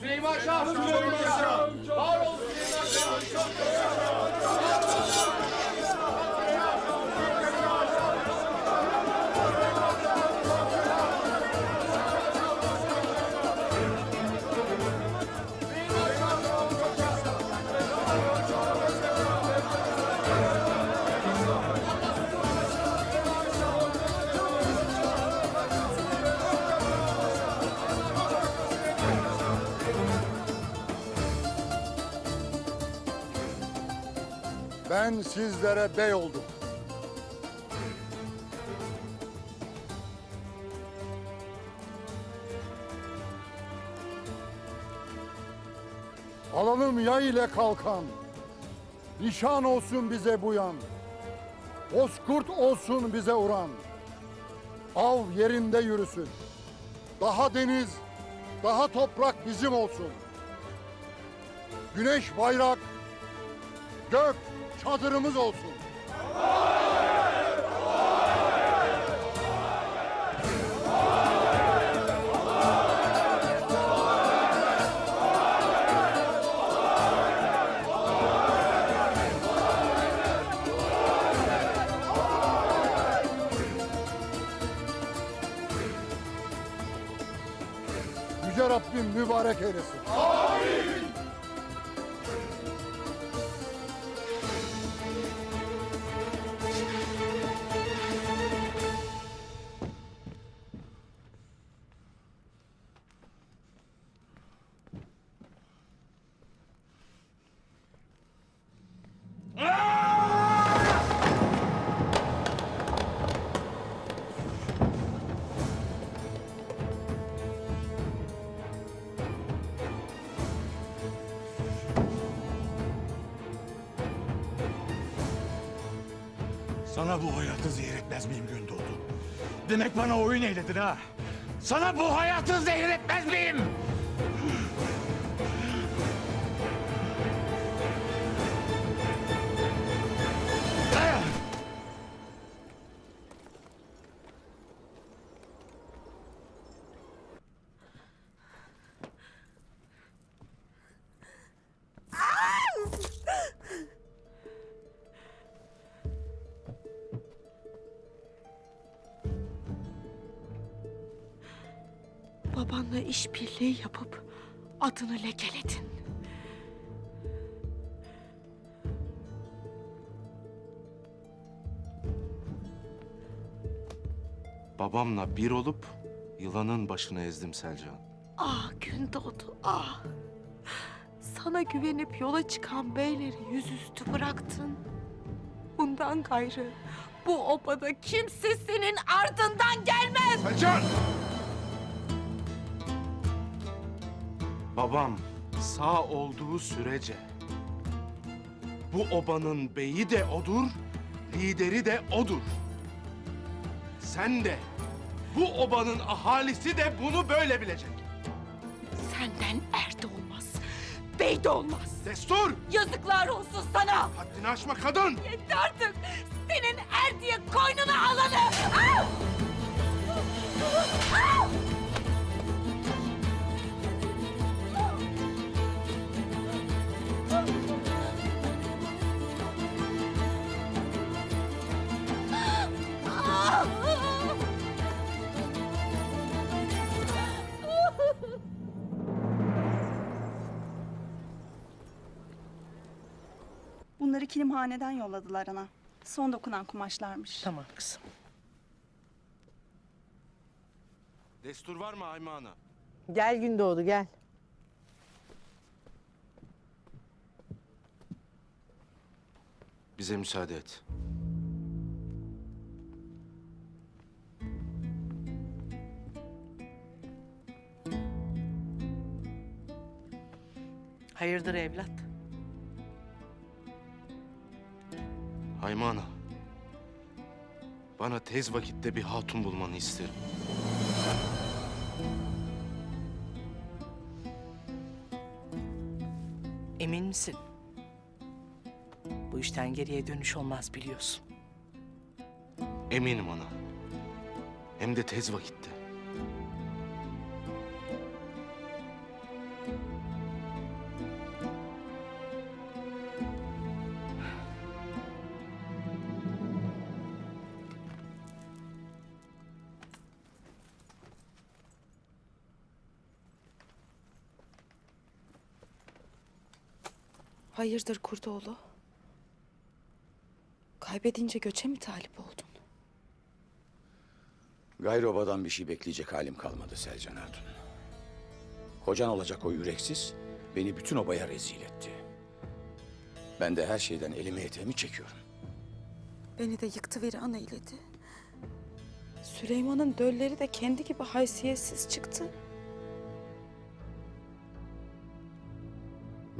Süleyman Şah! Süleyman Şah! Var ol Süleyman Ben sizlere bey oldum. Alalım yay ile kalkan. Nişan olsun bize bu yan. Bozkurt olsun bize uğran. Av yerinde yürüsün. Daha deniz, daha toprak bizim olsun. Güneş bayrak, gök çadırımız olsun. Yüce Rabbim mübarek eylesin. Sana bu hayatı zehir etmez miyim Gündoğdu? Demek bana oyun eyledin ha? Sana bu hayatı zehir etmez miyim? Babanla işbirliği yapıp adını lekeledin. Babamla bir olup yılanın başını ezdim Selcan. Ah Gündoğdu ah. Sana güvenip yola çıkan beyleri yüzüstü bıraktın. Bundan gayrı bu obada kimse senin ardından gelmez. Selcan! Babam sağ olduğu sürece bu obanın beyi de odur, lideri de odur. Sen de bu obanın ahalisi de bunu böyle bilecek. Senden er de olmaz, bey de olmaz. Destur! Yazıklar olsun sana. Haddini aşma kadın! Yetti artık. Senin er diye koynuna alanı. Ah! Ah! Kilimhaneden yolladılar ana. Son dokunan kumaşlarmış. Tamam kızım. Destur var mı Ayma Ana? Gel Gündoğdu gel. Bize müsaade et. Hayırdır evlat? Ayma Ana. Bana tez vakitte bir hatun bulmanı isterim. Emin misin? Bu işten geriye dönüş olmaz biliyorsun. Eminim ana. Hem de tez vakitte. Hayırdır Kurdoğlu? Kaybedince göçe mi talip oldun? Gayrobadan bir şey bekleyecek halim kalmadı Selcan Hatun. Kocan olacak o yüreksiz beni bütün obaya rezil etti. Ben de her şeyden elimi eteğimi çekiyorum. Beni de yıktı viran eyledi. Süleyman'ın dölleri de kendi gibi haysiyetsiz çıktı.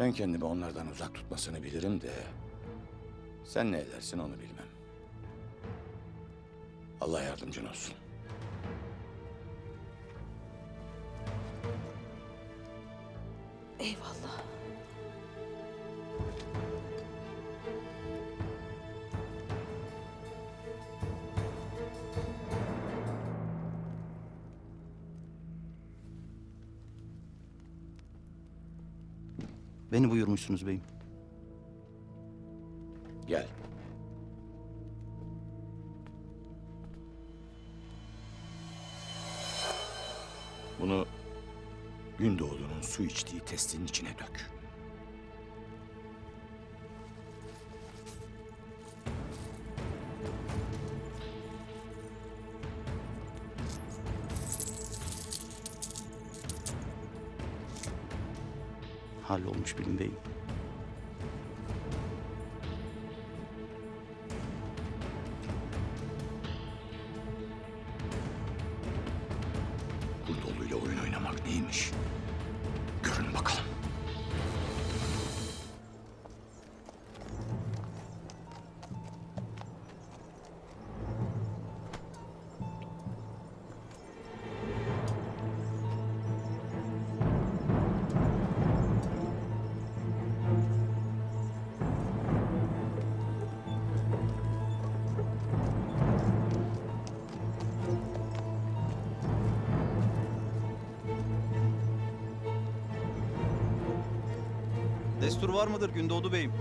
Ben kendimi onlardan uzak tutmasını bilirim de... ...sen ne edersin onu bilmem. Allah yardımcın olsun. Beni buyurmuşsunuz beyim. Gel. Bunu Gündoğdu'nun su içtiği testin içine dök. Hallolmuş bilin beyim. Kurdoğlu'yla oyun oynamak neymiş? Destur var mıdır Gündoğdu beyim?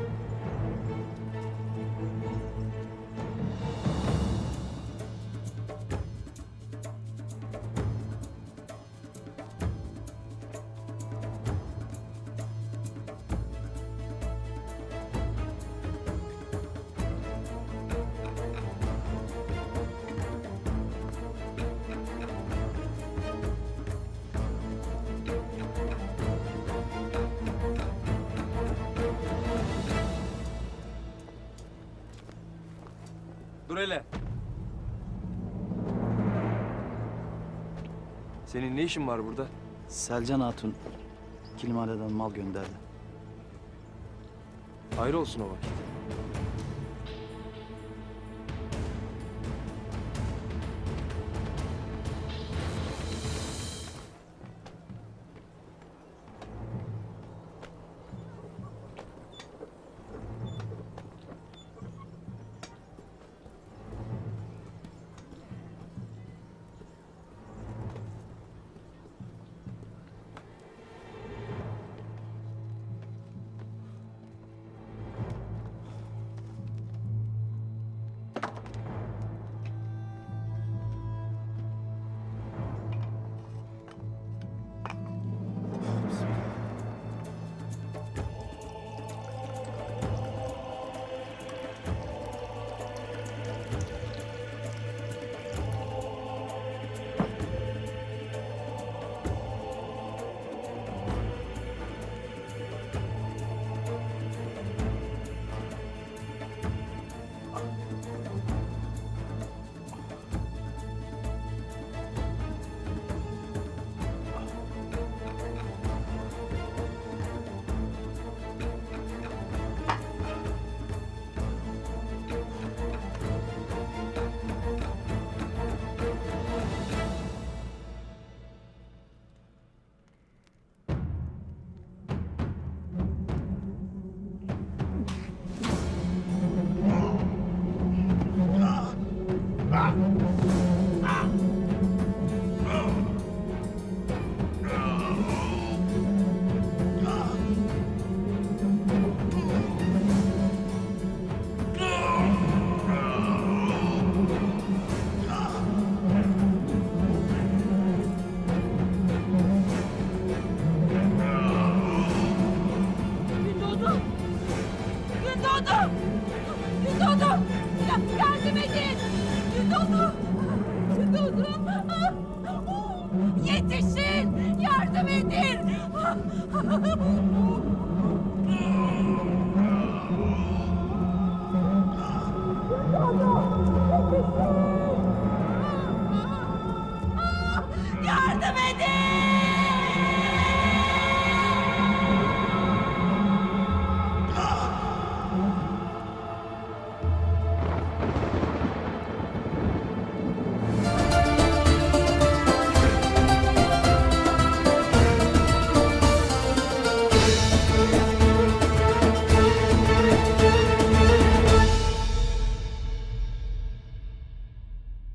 Dur hele. Senin ne işin var burada? Selcan Hatun Kilimhane'den mal gönderdi. Hayır olsun o vakit. Yetişin! Yardım edin!